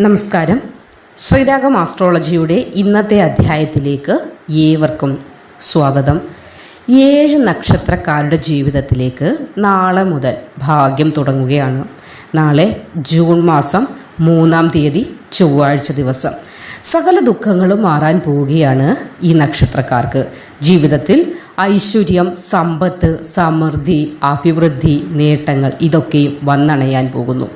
നമസ്കാരം. ശ്രീരാഗം ആസ്ട്രോളജിയുടെ ഇന്നത്തെ അധ്യായത്തിലേക്ക് ഏവർക്കും സ്വാഗതം. ഏഴ് നക്ഷത്രക്കാരുടെ ജീവിതത്തിലേക്ക് നാളെ മുതൽ ഭാഗ്യം തുടങ്ങുകയാണ്. നാളെ ജൂൺ മാസം മൂന്നാം തീയതി ചൊവ്വാഴ്ച ദിവസം. സകല ദുഃഖങ്ങളും മാറാൻ പോവുകയാണ് ഈ നക്ഷത്രക്കാർക്ക്. ജീവിതത്തിൽ ഐശ്വര്യം സമ്പത്ത് സമൃദ്ധി അഭിവൃദ്ധി നേട്ടങ്ങൾ ഇതൊക്കെയും വന്നണയാൻ പോകുന്നു.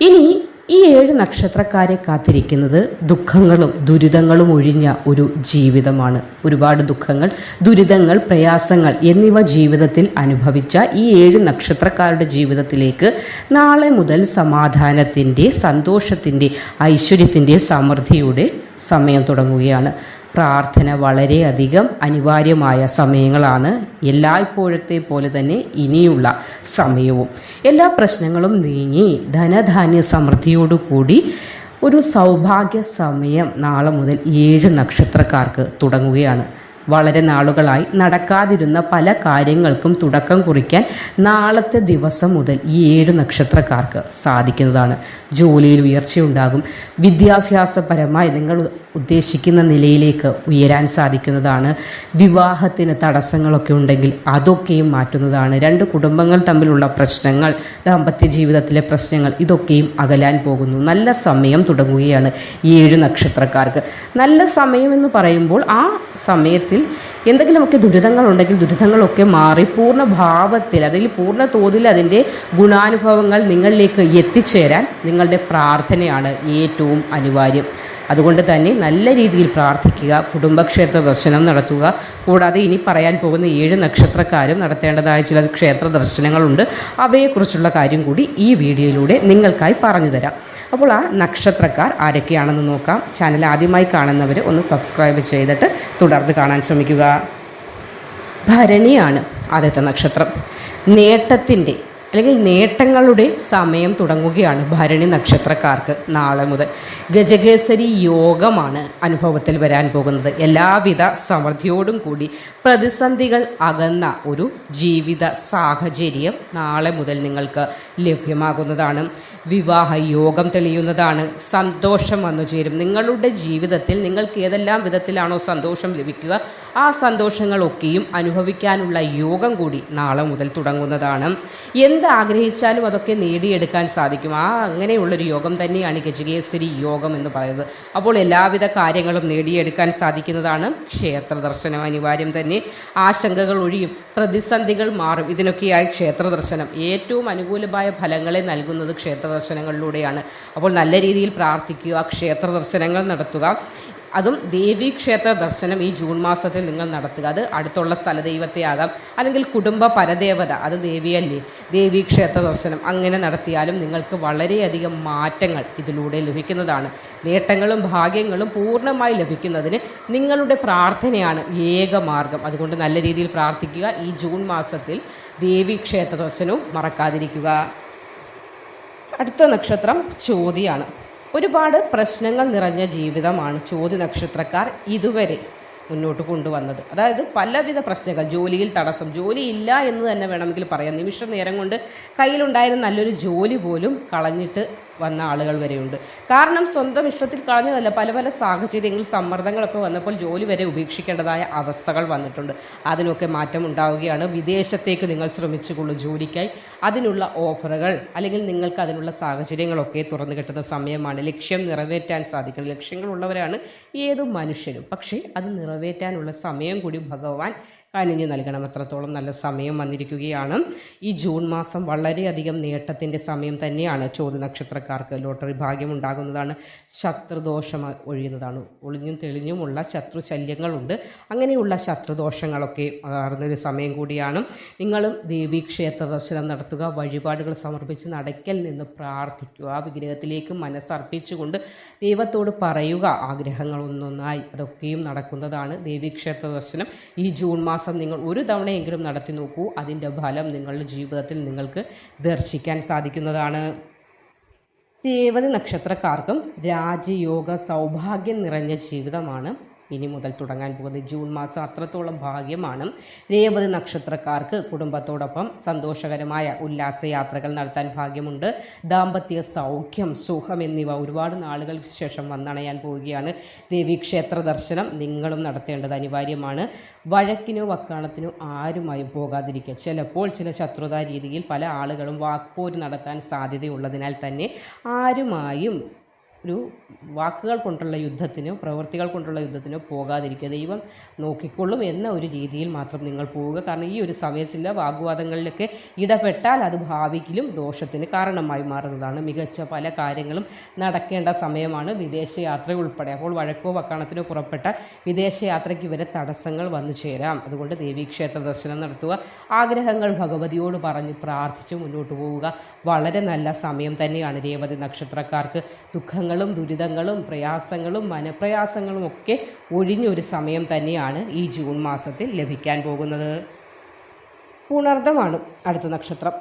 ഇനി ഈ ഏഴ് നക്ഷത്രക്കാരെ കാത്തിരിക്കുന്നത് ദുഃഖങ്ങളും ദുരിതങ്ങളും ഒഴിഞ്ഞ ഒരു ജീവിതമാണ്. ഒരുപാട് ദുഃഖങ്ങൾ ദുരിതങ്ങൾ പ്രയാസങ്ങൾ എന്നിവ ജീവിതത്തിൽ അനുഭവിച്ച ഈ ഏഴ് നക്ഷത്രക്കാരുടെ ജീവിതത്തിലേക്ക് നാളെ മുതൽ സമാധാനത്തിന്റെ സന്തോഷത്തിന്റെ ഐശ്വര്യത്തിന്റെ സമൃദ്ധിയുടെ സമയം തുടങ്ങുകയാണ്. പ്രാർത്ഥന വളരെയധികം അനിവാര്യമായ സമയങ്ങളാണ് എല്ലായ്പ്പോഴത്തെ പോലെ തന്നെ ഇനിയുള്ള സമയവും. എല്ലാ പ്രശ്നങ്ങളും നീങ്ങി ധനധാന്യ സമൃദ്ധിയോടുകൂടി ഒരു സൗഭാഗ്യ സമയം നാളെ മുതൽ ഏഴ് നക്ഷത്രക്കാർക്ക് തുടങ്ങുകയാണ്. വളരെ നാളുകളായി നടക്കാതിരുന്ന പല കാര്യങ്ങൾക്കും തുടക്കം കുറിക്കാൻ നാളത്തെ ദിവസം മുതൽ ഈ ഏഴ് നക്ഷത്രക്കാർക്ക് സാധിക്കുന്നതാണ്. ജോലിയിൽ ഉയർച്ചയുണ്ടാകും. വിദ്യാഭ്യാസപരമായി നിങ്ങൾ ഉദ്ദേശിക്കുന്ന നിലയിലേക്ക് ഉയരാൻ സാധിക്കുന്നതാണ്. വിവാഹത്തിന് തടസ്സങ്ങളൊക്കെ ഉണ്ടെങ്കിൽ അതൊക്കെയും മാറ്റുന്നതാണ്. രണ്ട് കുടുംബങ്ങൾ തമ്മിലുള്ള പ്രശ്നങ്ങൾ ദാമ്പത്യ ജീവിതത്തിലെ പ്രശ്നങ്ങൾ ഇതൊക്കെയും അകലാൻ പോകുന്നു. നല്ല സമയം തുടങ്ങുകയാണ് ഈ ഏഴ് നക്ഷത്രക്കാർക്ക്. നല്ല സമയം എന്ന് പറയുമ്പോൾ ആ സമയത്തിൽ എന്തെങ്കിലുമൊക്കെ ദുരിതങ്ങളുണ്ടെങ്കിൽ ദുരിതങ്ങളൊക്കെ മാറി പൂർണ ഭാവത്തിൽ അതിൽ പൂർണ തോതിൽ അതിന്റെ ഗുണാനുഭവങ്ങൾ നിങ്ങളിലേക്ക് എത്തിച്ചേരാൻ നിങ്ങളുടെ പ്രാർത്ഥനയാണ് ഏറ്റവും അനിവാര്യം. അതുകൊണ്ട് തന്നെ നല്ല രീതിയിൽ പ്രാർത്ഥിക്കുക കുടുംബക്ഷേത്ര ദർശനം നടത്തുക. കൂടാതെ ഇനി പറയാൻ പോകുന്ന ഏഴ് നക്ഷത്രക്കാരും നടത്തേണ്ടതായ ചില ക്ഷേത്ര ദർശനങ്ങളുണ്ട്. അവയെക്കുറിച്ചുള്ള കാര്യം കൂടി ഈ വീഡിയോയിലൂടെ നിങ്ങൾക്കായി പറഞ്ഞു തരാം. അപ്പോൾ ആ നക്ഷത്രക്കാർ ആരൊക്കെയാണെന്ന് നോക്കാം. ചാനൽ ആദ്യമായി കാണുന്നവർ ഒന്ന് സബ്സ്ക്രൈബ് ചെയ്തിട്ട് തുടർന്ന് കാണാൻ ശ്രമിക്കുക. ഭരണിയാണ് ആദ്യത്തെ നക്ഷത്രം. നേട്ടത്തിന്റെ അല്ലെങ്കിൽ നേട്ടങ്ങളുടെ സമയം തുടങ്ങുകയാണ് ഭരണി നക്ഷത്രക്കാർക്ക് നാളെ മുതൽ. ഗജകേസരി യോഗമാണ് അനുഭവത്തിൽ വരാൻ പോകുന്നത്. എല്ലാവിധ സമൃദ്ധിയോടും കൂടി പ്രതിസന്ധികൾ അകന്ന ഒരു ജീവിത സാഹചര്യം നാളെ മുതൽ നിങ്ങൾക്ക് ലഭ്യമാകുന്നതാണ്. വിവാഹ യോഗം തെളിയുന്നതാണ്. സന്തോഷം വന്നു ചേരും. നിങ്ങളുടെ ജീവിതത്തിൽ നിങ്ങൾക്ക് ഏതെല്ലാം വിധത്തിലാണോ സന്തോഷം ലഭിക്കുക ആ സന്തോഷങ്ങളൊക്കെയും അനുഭവിക്കാനുള്ള യോഗം കൂടി നാളെ മുതൽ തുടങ്ങുന്നതാണ്. എന്ത് ആഗ്രഹിച്ചാലും അതൊക്കെ നേടിയെടുക്കാൻ സാധിക്കും. ആ അങ്ങനെയുള്ളൊരു യോഗം തന്നെയാണ് ഗജകേസരി യോഗം എന്ന് പറയുന്നത്. അപ്പോൾ എല്ലാവിധ കാര്യങ്ങളും നേടിയെടുക്കാൻ സാധിക്കുന്നതാണ്. ക്ഷേത്ര ദർശനം അനിവാര്യം തന്നെ. ആശങ്കകൾ ഒഴിയും പ്രതിസന്ധികൾ മാറും. ഇതിനൊക്കെയായി ക്ഷേത്ര ദർശനം ഏറ്റവും അനുകൂലമായ ഫലങ്ങളെ നൽകുന്നത് ക്ഷേത്ര ദർശനങ്ങളിലൂടെയാണ്. അപ്പോൾ നല്ല രീതിയിൽ പ്രാർത്ഥിക്കുക ക്ഷേത്ര ദർശനങ്ങൾ നടത്തുക. അതും ദേവീക്ഷേത്ര ദർശനം ഈ ജൂൺ മാസത്തിൽ നിങ്ങൾ നടത്തുക. അത് അടുത്തുള്ള സ്ഥലദൈവത്തെ ആകാം അല്ലെങ്കിൽ കുടുംബ പരദേവത അത് ദേവിയല്ലേ? ദേവീക്ഷേത്ര ദർശനം അങ്ങനെ നടത്തിയാലും നിങ്ങൾക്ക് വളരെയധികം മാറ്റങ്ങൾ ഇതിലൂടെ ലഭിക്കുന്നതാണ്. നേട്ടങ്ങളും ഭാഗ്യങ്ങളും പൂർണമായി ലഭിക്കുന്നതിന് നിങ്ങളുടെ പ്രാർത്ഥനയാണ് ഏക മാർഗം. അതുകൊണ്ട് നല്ല രീതിയിൽ പ്രാർത്ഥിക്കുക. ഈ ജൂൺ മാസത്തിൽ ദേവീക്ഷേത്ര ദർശനവും മറക്കാതിരിക്കുക. അടുത്ത നക്ഷത്രം ചോതിയാണ്. ഒരുപാട് പ്രശ്നങ്ങൾ നിറഞ്ഞ ജീവിതമാണ് ചോതി നക്ഷത്രക്കാർ ഇതുവരെ മുന്നോട്ട് കൊണ്ടുവന്നത്. അതായത് പലവിധ പ്രശ്നങ്ങൾ ജോലിയിൽ തടസ്സം ജോലി ഇല്ല എന്ന് തന്നെ വേണമെങ്കിൽ പറയാം. നിമിഷ നേരം കൊണ്ട് കയ്യിലുണ്ടായിരുന്ന നല്ലൊരു ജോലി പോലും കളഞ്ഞിട്ട് വന്ന ആളുകൾ വരെയുണ്ട്. കാരണം സ്വന്തം ഇഷ്ടത്തിൽ കളഞ്ഞതല്ല പല പല സാഹചര്യങ്ങൾ സമ്മർദ്ദങ്ങളൊക്കെ വന്നപ്പോൾ ജോലി വരെ ഉപേക്ഷിക്കേണ്ടതായ അവസ്ഥകൾ വന്നിട്ടുണ്ട്. അതിനൊക്കെ മാറ്റം ഉണ്ടാവുകയാണ്. വിദേശത്തേക്ക് നിങ്ങൾ ശ്രമിച്ചുകൊള്ളു ജോലിക്കായി. അതിനുള്ള ഓഫറുകൾ അല്ലെങ്കിൽ നിങ്ങൾക്ക് അതിനുള്ള സാഹചര്യങ്ങളൊക്കെ തുറന്നു കിട്ടുന്ന സമയമാണ്. ലക്ഷ്യം നിറവേറ്റാൻ സാധിക്കണം. ലക്ഷ്യങ്ങളുള്ളവരാണ് ഏതു മനുഷ്യരും. പക്ഷേ അത് നിറവേറ്റാനുള്ള സമയം കൂടി ഭഗവാൻ കനിഞ്ഞു നൽകണം. അത്രത്തോളം നല്ല സമയം വന്നിരിക്കുകയാണ്. ഈ ജൂൺ മാസം വളരെയധികം നേട്ടത്തിന്റെ സമയം തന്നെയാണ് ചോദ്യ നക്ഷത്രക്കാർക്ക് ലോട്ടറി ഭാഗ്യം ഉണ്ടാകുന്നതാണ് ശത്രുദോഷം ഒഴിയുന്നതാണ്. ഒളിഞ്ഞും തെളിഞ്ഞുമുള്ള ശത്രു ശല്യങ്ങളുണ്ട് അങ്ങനെയുള്ള ശത്രുദോഷങ്ങളൊക്കെ മാറുന്നൊരു സമയം കൂടിയാണ്. നിങ്ങളും ദേവീക്ഷേത്ര ദർശനം നടത്തുക വഴിപാടുകൾ സമർപ്പിച്ച് നടക്കൽ നിന്ന് പ്രാർത്ഥിക്കുക ആ വിഗ്രഹത്തിലേക്ക് മനസ്സർപ്പിച്ചുകൊണ്ട് ദൈവത്തോട് പറയുക. ആഗ്രഹങ്ങൾ ഒന്നൊന്നായി അതൊക്കെയും നടക്കുന്നതാണ് ദേവീക്ഷേത്ര ദർശനം. ഈ ജൂൺ മാസം നിങ്ങൾ ഒരു തവണയെങ്കിലും നടത്തി നോക്കൂ. അതിന്റെ ഫലം നിങ്ങളുടെ ജീവിതത്തിൽ നിങ്ങൾക്ക് ദർശിക്കാൻ സാധിക്കുന്നതാണ്. രേവതി നക്ഷത്രക്കാർക്കും രാജയോഗ സൗഭാഗ്യം നിറഞ്ഞ ജീവിതമാണ്. ഇനി മുതൽ തുടങ്ങാൻ പോകുന്നത് ജൂൺ മാസം അത്രത്തോളം ഭാഗ്യമാണ്. രേവതി നക്ഷത്രക്കാർക്ക് കുടുംബത്തോടൊപ്പം സന്തോഷകരമായ ഉല്ലാസയാത്രകൾ നടത്താൻ ഭാഗ്യമുണ്ട്. ദാമ്പത്യ സൗഖ്യം സുഖം എന്നിവ ഒരുപാട് നാളുകൾക്ക് ശേഷം വന്നണയാൻ പോവുകയാണ്. ദേവീക്ഷേത്ര ദർശനം നിങ്ങളും നടത്തേണ്ടത് അനിവാര്യമാണ്. വഴക്കിനോ വക്കാണത്തിനോ ആരുമായും പോകാതിരിക്കുക ചിലപ്പോൾ ചില ശത്രുതാ രീതിയിൽ പല ആളുകളും വാക്പോര് നടത്താൻ സാധ്യതയുള്ളതിനാൽ തന്നെ ആരുമായും ഒരു വാക്കുകൾ കൊണ്ടുള്ള യുദ്ധത്തിനോ പ്രവൃത്തികൾ കൊണ്ടുള്ള യുദ്ധത്തിനോ പോകാതിരിക്കുക ദൈവം നോക്കിക്കൊള്ളും എന്ന ഒരു രീതിയിൽ മാത്രം നിങ്ങൾ പോവുക. കാരണം ഈ ഒരു സമയത്തില്ല വാഗ്വാദങ്ങളിലൊക്കെ ഇടപെട്ടാൽ അത് ഭാവിയിലും ദോഷത്തിന് കാരണമായി മാറുന്നതാണ്. മികച്ച പല കാര്യങ്ങളും നടക്കേണ്ട സമയമാണ് വിദേശയാത്ര ഉൾപ്പെടെ. അപ്പോൾ വഴക്കോ വക്കാണത്തിനോ പുറപ്പെട്ട വിദേശയാത്രയ്ക്ക് വരെ തടസ്സങ്ങൾ വന്നു ചേരാം. അതുകൊണ്ട് ദേവീക്ഷേത്ര ദർശനം നടത്തുക. ആഗ്രഹങ്ങൾ ഭഗവതിയോട് പറഞ്ഞ് പ്രാർത്ഥിച്ച് മുന്നോട്ട് പോവുക. വളരെ നല്ല സമയം തന്നെയാണ് രേവതി നക്ഷത്രക്കാർക്ക് ദുഃഖങ്ങളും ദുരിതങ്ങളും പ്രയാസങ്ങളും മനപ്രയാസങ്ങളും ഒക്കെ ഒഴിഞ്ഞൊരു സമയം തന്നെയാണ് ഈ ജൂൺ മാസത്തിൽ ലഭിക്കാൻ പോകുന്നത്. പുണർദമാണ് അടുത്ത നക്ഷത്രം.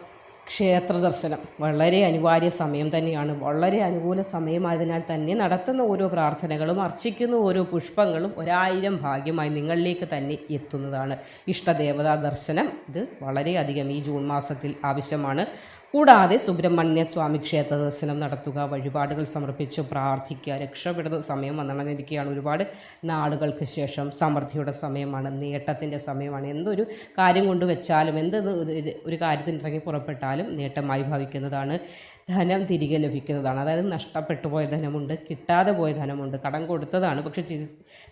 ക്ഷേത്ര ദർശനം വളരെ അനിവാര്യ സമയം തന്നെയാണ്. വളരെ അനുകൂല സമയമായതിനാൽ തന്നെ നടത്തുന്ന ഓരോ പ്രാർത്ഥനകളും അർച്ചിക്കുന്ന ഓരോ പുഷ്പങ്ങളും ഒരായിരം ഭാഗ്യമായി നിങ്ങളിലേക്ക് തന്നെ എത്തുന്നതാണ്. ഇഷ്ടദേവതാ ദർശനം ഇത് വളരെയധികം ഈ ജൂൺ മാസത്തിൽ ആവശ്യമാണ്. കൂടാതെ സുബ്രഹ്മണ്യ സ്വാമി ക്ഷേത്ര ദർശനം നടത്തുക വഴിപാടുകൾ സമർപ്പിച്ച് പ്രാർത്ഥിക്കുക രക്ഷപ്പെടുന്ന സമയം വന്നണഞ്ഞിരിക്കുകയാണ് ഒരുപാട് നാളുകൾക്ക് ശേഷം സമൃദ്ധിയുടെ സമയമാണ് നേട്ടത്തിന്റെ സമയമാണ്. എന്തൊരു കാര്യം കൊണ്ട് വെച്ചാലും എന്ത് ഒരു കാര്യത്തിൽ ഇറങ്ങി പുറപ്പെട്ടാലും നേട്ടമായി ഭവിക്കുന്നതാണ്. ധനം തിരികെ ലഭിക്കുന്നതാണ്. അതായത് നഷ്ടപ്പെട്ടു പോയ ധനമുണ്ട് കിട്ടാതെ പോയ ധനമുണ്ട് കടം കൊടുത്തതാണ്. പക്ഷെ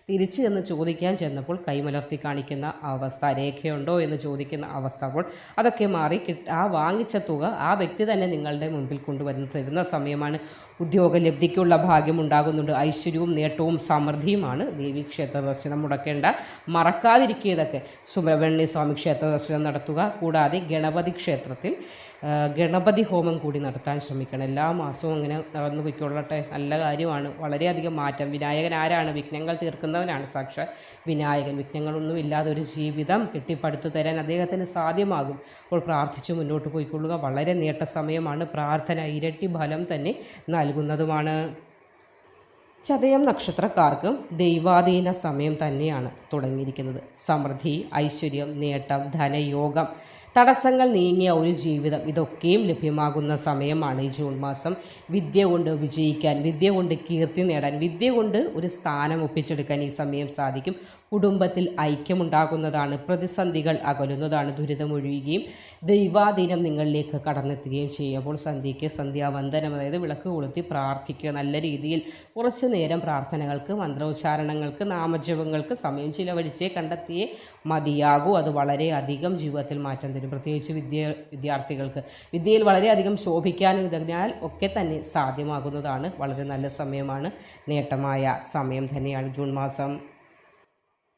തിരിച്ചു എന്ന് ചോദിക്കാൻ ചെന്നപ്പോൾ കൈമലർത്തി കാണിക്കുന്ന അവസ്ഥ രേഖയുണ്ടോ എന്ന് ചോദിക്കുന്ന അവസ്ഥ അപ്പോൾ അതൊക്കെ മാറി ആ വാങ്ങിച്ച തുക ആ വ്യക്തി തന്നെ നിങ്ങളുടെ മുമ്പിൽ കൊണ്ടുവരുന്ന തരുന്ന സമയമാണ്. ഉദ്യോഗ ലബ്ധിക്കുള്ള ഭാഗ്യം ഉണ്ടാകുന്നുണ്ട്. ഐശ്വര്യവും നേട്ടവും സമൃദ്ധിയുമാണ്. ദേവി ക്ഷേത്ര ദർശനം മുടക്കേണ്ട. മറക്കാതിരിക്കുക സുബ്രഹ്മണ്യ സ്വാമി ക്ഷേത്ര ദർശനം നടത്തുക. കൂടാതെ ഗണപതി ക്ഷേത്രത്തിൽ ഗണപതി ഹോമം കൂടി നടത്താൻ ശ്രമിക്കണം. എല്ലാ മാസവും അങ്ങനെ നടന്നു പോയിക്കൊള്ളട്ടെ. നല്ല കാര്യമാണ്. വളരെയധികം മാറ്റം. വിനായകൻ ആരാണ്? വിഘ്നങ്ങൾ തീർക്കുന്നവനാണ് സാക്ഷാൽ വിനായകൻ. വിഘ്നങ്ങളൊന്നും ഇല്ലാതെ ഒരു ജീവിതം കെട്ടിപ്പടുത്തു തരാൻ അദ്ദേഹത്തിന് സാധ്യമാകും. അപ്പോൾ പ്രാർത്ഥിച്ച് മുന്നോട്ട് പോയിക്കൊള്ളുക. വളരെ നേട്ട സമയമാണ്. പ്രാർത്ഥന ഇരട്ടി ഫലം തന്നെ നൽകുന്നതുമാണ്. ചതയം നക്ഷത്രക്കാർക്കും ദൈവാധീന സമയം തന്നെയാണ് തുടങ്ങിയിരിക്കുന്നത്. സമൃദ്ധി ഐശ്വര്യം നേട്ടം ധനയോഗം തടസ്സങ്ങൾ നീങ്ങിയ ഒരു ജീവിതം. ഇതൊക്കെയും ലഭ്യമാകുന്ന സമയമാണ് ഈ ജൂൺ മാസം. വിദ്യ കൊണ്ട് വിജയിക്കാൻ വിദ്യ കൊണ്ട് കീർത്തി നേടാൻ വിദ്യ കൊണ്ട് ഒരു സ്ഥാനം ഒപ്പിച്ചെടുക്കാൻ ഈ സമയം സാധിക്കും. കുടുംബത്തിൽ ഐക്യമുണ്ടാകുന്നതാണ് പ്രതിസന്ധികൾ അകലുന്നതാണ് ദുരിതമൊഴിയുകയും ദൈവാധീനം നിങ്ങളിലേക്ക് കടന്നെത്തുകയും ചെയ്യും. അപ്പോൾ സന്ധ്യയ്ക്ക് സന്ധ്യാവന്ദനം അതായത് വിളക്ക് കൊളുത്തി പ്രാർത്ഥിക്കുക. നല്ല രീതിയിൽ കുറച്ചു നേരം പ്രാർത്ഥനകൾക്ക് മന്ത്രോച്ചാരണങ്ങൾക്ക് നാമജപങ്ങൾക്ക് സമയം ചിലവഴിച്ചേ കണ്ടെത്തിയേ മതിയാകൂ. അത് വളരെയധികം ജീവിതത്തിൽ മാറ്റം തരും. പ്രത്യേകിച്ച് വിദ്യ വിദ്യാർത്ഥികൾക്ക് വിദ്യയിൽ വളരെയധികം ശോഭിക്കാനും ഇതഞ്ഞാൽ ഒക്കെ തന്നെ സാധ്യമാകുന്നതാണ്. വളരെ നല്ല സമയമാണ്. നേട്ടമായ സമയം തന്നെയാണ് ജൂൺ മാസം.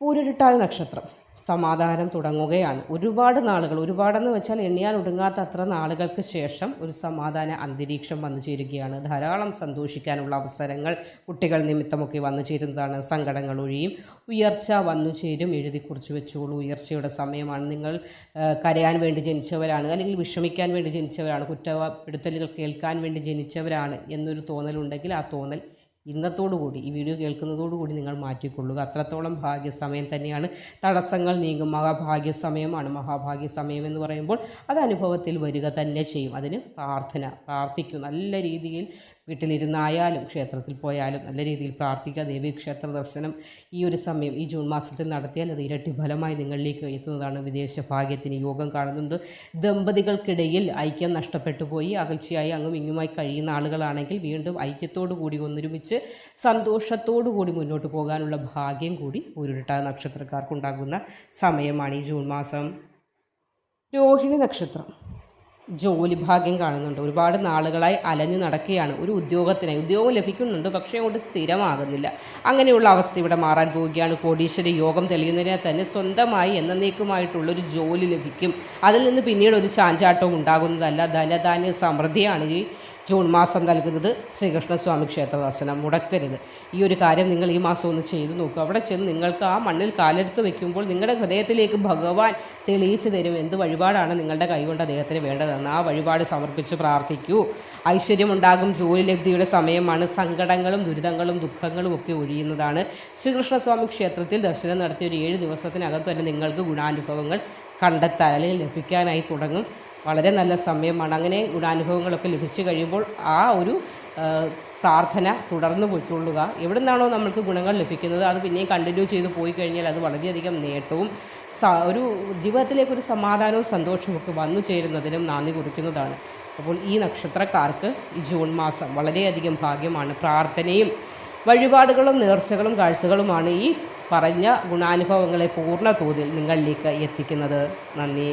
പൂരുരുട്ടായ നക്ഷത്രം. സമാധാനം തുടങ്ങുകയാണ്. ഒരുപാട് നാളുകൾ ഒരുപാടെന്ന് വെച്ചാൽ എണ്ണിയാൽ ഒടുങ്ങാത്ത അത്ര നാളുകൾക്ക് ശേഷം ഒരു സമാധാന അന്തരീക്ഷം വന്നു ചേരുകയാണ്. ധാരാളം സന്തോഷിക്കാനുള്ള അവസരങ്ങൾ കുട്ടികൾ നിമിത്തമൊക്കെ വന്നു ചേരുന്നതാണ്. സങ്കടങ്ങൾ ഒഴിയും. ഉയർച്ച വന്നു ചേരും. എഴുതി കുറിച്ച് വെച്ചോളൂ. ഉയർച്ചയുടെ സമയമാണ്. നിങ്ങൾ കരയാൻ വേണ്ടി ജനിച്ചവരാണ്. അല്ലെങ്കിൽ വിഷമിക്കാൻ വേണ്ടി ജനിച്ചവരാണ്. കുറ്റപ്പെടുത്തലുകൾ കേൾക്കാൻ വേണ്ടി ജനിച്ചവരാണ് എന്നൊരു തോന്നലുണ്ടെങ്കിൽ ആ തോന്നൽ ഇന്നത്തോടുകൂടി ഈ വീഡിയോ കേൾക്കുന്നതോടുകൂടി നിങ്ങൾ മാറ്റിക്കൊള്ളുക. അത്രത്തോളം ഭാഗ്യസമയം തന്നെയാണ്. തടസ്സങ്ങൾ നീങ്ങും. മഹാഭാഗ്യ സമയം എന്ന് പറയുമ്പോൾ അത് അനുഭവത്തിൽ വരിക തന്നെ ചെയ്യും. അതിന് പ്രാർത്ഥന പ്രാർത്ഥിക്കും. നല്ല രീതിയിൽ വീട്ടിലിരുന്നായാലും ക്ഷേത്രത്തിൽ പോയാലും നല്ല രീതിയിൽ പ്രാർത്ഥിക്കുക ദേവീ ക്ഷേത്ര ദർശനം ഈ ഒരു സമയം ഈ ജൂൺ മാസത്തിൽ നടത്തിയാൽ അത് ഇരട്ടി ഫലമായി നിങ്ങളിലേക്ക് എത്തുന്നതാണ് വിദേശ ഭാഗ്യത്തിന് യോഗം കാണുന്നുണ്ട്. ദമ്പതികൾക്കിടയിൽ ഐക്യം നഷ്ടപ്പെട്ടു പോയി അകൽച്ചയായി അങ്ങും ഇങ്ങുമായി കഴിയുന്ന ആളുകളാണെങ്കിൽ വീണ്ടും ഐക്യത്തോടു കൂടി ഒന്നൊരുമിച്ച് സന്തോഷത്തോടു കൂടി മുന്നോട്ട് പോകാനുള്ള ഭാഗ്യം കൂടി ഉരുട്ട നക്ഷത്രക്കാർക്കുണ്ടാകുന്ന സമയമാണ് ഈ ജൂൺ മാസം. രോഹിണി നക്ഷത്രം. ജോലി ഭാഗ്യം കാണുന്നുണ്ട്. ഒരുപാട് നാളുകളായി അലഞ്ഞു നടക്കുകയാണ്. ഒരു ഉദ്യോഗത്തിനായി ഉദ്യോഗം ലഭിക്കുന്നുണ്ട് പക്ഷേ അങ്ങോട്ട് സ്ഥിരമാകുന്നില്ല. അങ്ങനെയുള്ള അവസ്ഥ ഇവിടെ മാറാൻ പോവുകയാണ്. കോടീശ്വരി യോഗം തെളിയുന്നതിനെ തന്നെ സ്വന്തമായി എന്നേക്കുമായിട്ടുള്ളൊരു ജോലി ലഭിക്കും. അതിൽ നിന്ന് പിന്നീട് ഒരു ചാഞ്ചാട്ടവും ഉണ്ടാകുന്നതല്ല. ധനധാന്യ സമൃദ്ധിയാണ് ഈ ജൂൺ മാസം നൽകുന്നത് ശ്രീകൃഷ്ണസ്വാമി ക്ഷേത്ര ദർശനം മുടക്കരുത്. ഈ ഒരു കാര്യം നിങ്ങൾ ഈ മാസം ഒന്ന് ചെയ്തു നോക്കുക അവിടെ ചെന്ന് നിങ്ങൾക്ക് ആ മണ്ണിൽ കാലെടുത്ത് വെക്കുമ്പോൾ നിങ്ങളുടെ ഹൃദയത്തിലേക്ക് ഭഗവാൻ തെളിയിച്ചു തരും എന്ത് വഴിപാടാണ് നിങ്ങളുടെ കൈകൊണ്ട് അദ്ദേഹത്തിന് വേണ്ടതെന്ന് ആ വഴിപാട് സമർപ്പിച്ച് പ്രാർത്ഥിക്കൂ. ഐശ്വര്യമുണ്ടാകും. ജോലി ലബ്ധിയുടെ സമയമാണ്. സങ്കടങ്ങളും ദുരിതങ്ങളും ദുഃഖങ്ങളും ഒക്കെ ഒഴിയുന്നതാണ്. ശ്രീകൃഷ്ണസ്വാമി ക്ഷേത്രത്തിൽ ദർശനം നടത്തിയ ഒരു ഏഴ് ദിവസത്തിനകത്ത് തന്നെ നിങ്ങൾക്ക് ഗുണാനുഭവങ്ങൾ കണ്ടെത്താൻ അല്ലെങ്കിൽ ലഭിക്കാനായി തുടങ്ങും. വളരെ നല്ല സമയമാണ്. അങ്ങനെ ഗുണാനുഭവങ്ങളൊക്കെ ലഭിച്ചു കഴിയുമ്പോൾ ആ ഒരു പ്രാർത്ഥന തുടർന്ന് പോയിക്കൊള്ളുക. എവിടെ നിന്നാണോ നമ്മൾക്ക് ഗുണങ്ങൾ ലഭിക്കുന്നത് അത് പിന്നെയും കണ്ടിന്യൂ ചെയ്ത് പോയി കഴിഞ്ഞാൽ അത് വളരെയധികം നേട്ടവും ഒരു ജീവിതത്തിലേക്ക് ഒരു സമാധാനവും സന്തോഷവും ഒക്കെ വന്നു ചേരുന്നതിനും നാന്ദി കുറിക്കുന്നതാണ്. അപ്പോൾ ഈ നക്ഷത്രക്കാർക്ക് ഈ ജൂൺ മാസം വളരെയധികം ഭാഗ്യമാണ്. പ്രാർത്ഥനയും വഴിപാടുകളും നേർച്ചകളും കാഴ്ചകളുമാണ് ഈ പറഞ്ഞ ഗുണാനുഭവങ്ങളെ പൂർണ തോതിൽ നിങ്ങളിലേക്ക് എത്തിക്കുന്നത്. നന്ദി.